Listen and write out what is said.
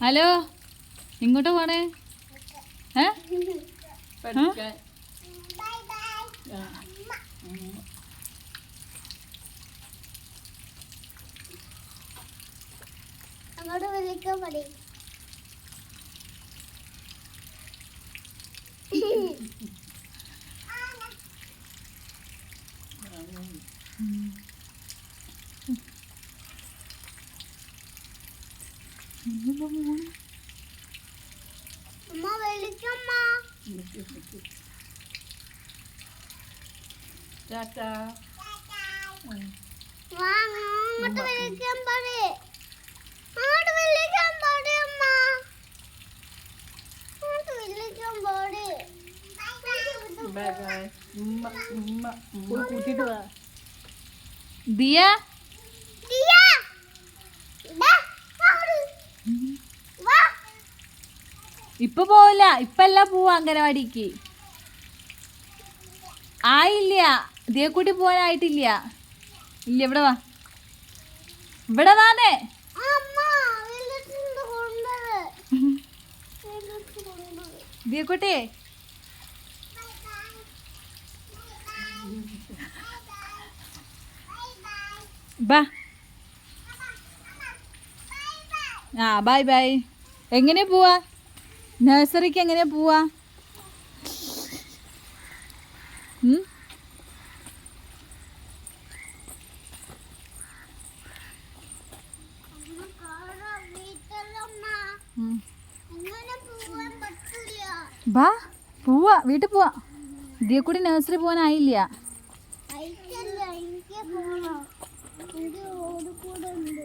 Hello ഇങ്ങോട്ട് പോണേ ഏ? പഠിക്കാൻ. ആ. അങ്ങോട്ട് വിളിക്കാൻ പടി അമ്മ ടാറ്റാ. വാ അങ്ങോട്ട് വിളിക്കാൻ പടി അങ്ങോട്ട് വിളിക്കാൻ പടി അമ്മ. അങ്ങോട്ട് വിളിക്കാൻ പടി ബൈ ബൈ ഉമ്മ ഉമ്മ. കൂട്ടിട്ട് വാ. ദിയ ദാ അങ്ങോട്ട് വാ ഇപ്പൊ പോവില്ല. ഇപ്പല്ല പോവാ അംഗനവാടിക്ക്. ആയില്ല. ദിയക്കുട്ടി പോവാനായിട്ടില്ല. ഇല്ല ഇവിടെ വാ. ഇവിടെ ദിയക്കുട്ടി ബാ. ആ ബൈ ബൈ എങ്ങനെ പോവാ? നഴ്സറിക്ക് എങ്ങനെയാ പോവാ ബാ പോവാ വീട്ടിൽ പോവാ. ദിയക്കുട്ടി നഴ്സറി പോവാനായില്ല. അയക്കല്ല എനിക്ക് എനിക്ക് ഓടിക്കൂടെ ഉണ്ട്.